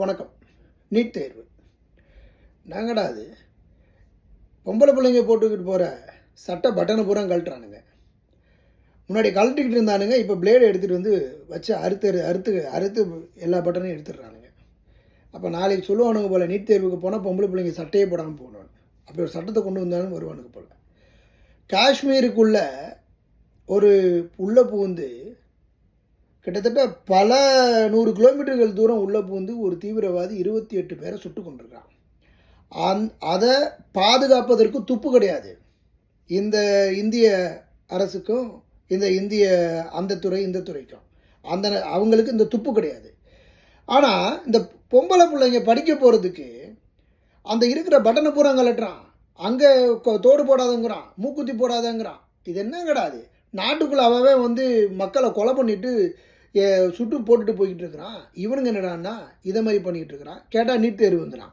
வணக்கம். நீட் தேர்வு. நாங்கடா அது? பொம்பளை பிள்ளைங்க போட்டுக்கிட்டு போகிற சட்டை பட்டனை பூரா கழட்டுறானுங்க. முன்னாடி கழட்டிக்கிட்டு இருந்தானுங்க இப்போ பிளேடு எடுத்துகிட்டு வந்து வச்சு அறுத்து அறுத்து அறுத்து எல்லா பட்டனையும் எடுத்துடுறானுங்க. அப்போ நாளைக்கு சொல்லுவானுங்க போல் நீட் தேர்வுக்கு போனால் பொம்பளை பிள்ளைங்க சட்டையே போடாமல் போகணும் அப்படி ஒரு சட்டத்தை கொண்டு வந்தாலும் வருவானுங்க போல். காஷ்மீருக்குள்ளே ஒரு உள்ளே புகுந்து கிட்டத்தட்ட பல நூறு கிலோமீட்டர்கள் தூரம் உள்ளே புகுந்து ஒரு தீவிரவாதி இருபத்தி எட்டு பேரை சுட்டு கொண்டிருக்கான் அந் அதை பாதுகாப்பதற்கு துப்பு கிடையாது. இந்த இந்திய அரசுக்கும் இந்த இந்திய அந்த துறை இந்த துறைக்கும். அந்த அவங்களுக்கு இந்த துப்பு கிடையாது. ஆனால் இந்த பொம்பளை பிள்ளைங்க படிக்க போகிறதுக்கு அந்த இருக்கிற பட்டனை பூரா கலட்டுறான் அங்கே தோடு போடாதங்கிறான் மூக்குத்தி போடாதங்கிறான். இது என்ன கிடையாது நாட்டுக்குள்ளாவவே வந்து மக்களை கொலை பண்ணிவிட்டு சுட்டு போட்டுட்டு போய்கிட்டு இருக்கிறான். இவனுங்க என்னடான்னா இதை மாதிரி பண்ணிகிட்டு இருக்கிறான். கேட்டால் நீட் தேர்வு வந்துடான்